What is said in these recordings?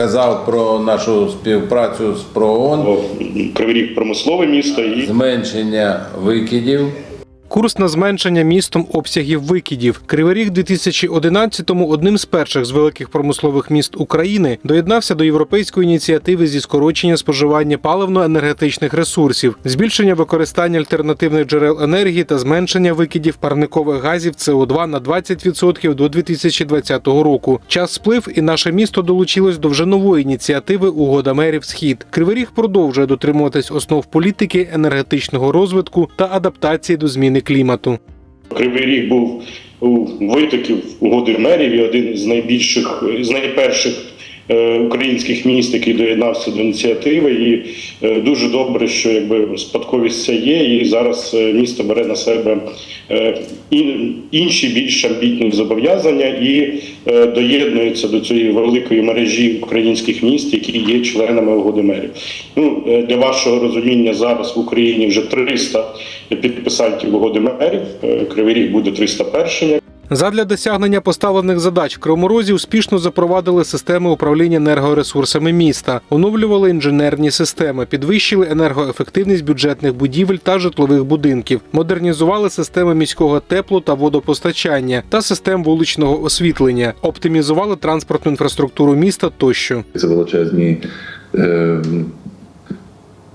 казав про нашу співпрацю з ПРООН, Кривий Ріг промислове місто і зменшення викидів. Курс на зменшення містом обсягів викидів. Кривий Ріг 2011-му одним з перших з великих промислових міст України доєднався до європейської ініціативи зі скорочення споживання паливно-енергетичних ресурсів, збільшення використання альтернативних джерел енергії та зменшення викидів парникових газів СО2 на 20% до 2020 року. Час сплив, і наше місто долучилось до вже нової ініціативи Угода мерів Схід. Кривий продовжує дотримуватись основ політики енергетичного розвитку та адаптації до зміни клімату. Кривий Ріг був у витоків угоди мерів і один з найбільших, з найперших українських міст, який доєднався до ініціативи. І е, дуже добре, що якби спадковість ця є, і зараз е, місто бере на себе е, інші більш амбітні зобов'язання і е, доєднується до цієї великої мережі українських міст, які є членами угоди мерів. Ну е, для вашого розуміння зараз в Україні вже 300 підписантів угоди мерів. Е, Кривий Ріг буде 301. Задля досягнення поставлених задач в Кривому успішно запровадили системи управління енергоресурсами міста, оновлювали інженерні системи, підвищили енергоефективність бюджетних будівель та житлових будинків, модернізували системи міського теплу та водопостачання та систем вуличного освітлення, оптимізували транспортну інфраструктуру міста тощо. Це величезні е,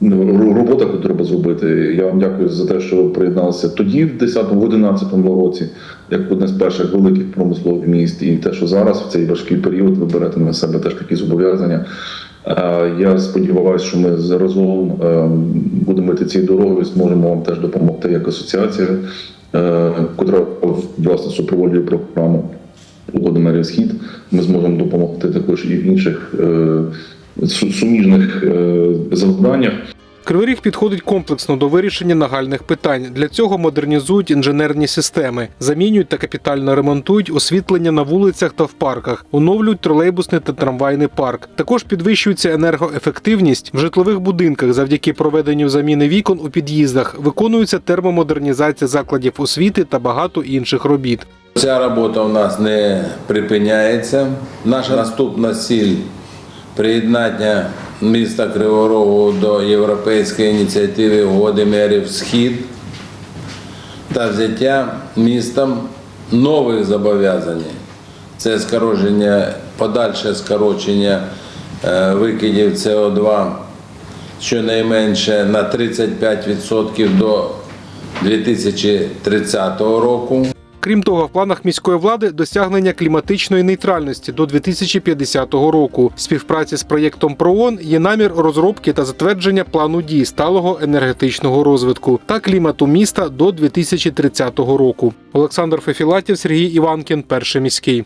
робота, яку треба зробити. Я вам дякую за те, що приєдналися тоді, в 10-11 році, як одне з перших великих промислових міст, і те, що зараз в цей важкий період ви берете на себе теж такі зобов'язання. Е, Я сподіваюся, що ми разом е, будемо йти цією дорогою, і зможемо вам теж допомогти як асоціація, е, котра власне супроводжує програму угоди схід. Ми зможемо допомогти також і в інших суміжних е, завданнях. Кривий Ріг підходить комплексно до вирішення нагальних питань. Для цього модернізують інженерні системи, замінюють та капітально ремонтують освітлення на вулицях та в парках, оновлюють тролейбусний та трамвайний парк. Також підвищується енергоефективність в житлових будинках завдяки проведенню заміни вікон у під'їздах. Виконується термомодернізація закладів освіти та багато інших робіт. Ця робота у нас не припиняється. Наша наступна ціль приєднання міста Кривого Рогу до європейської ініціативи угоди мерів Схід та взяття містом нових зобов'язань. Це скорочення, подальше скорочення е, викидів СО2 щонайменше на 35% до 2030 року. Крім того, в планах міської влади досягнення кліматичної нейтральності до 2050 року. В співпраці з проєктом ПРООН є намір розробки та затвердження плану дій сталого енергетичного розвитку та клімату міста до 2030 року. Олександр Фефілатів, Сергій Іванкін, перший міський.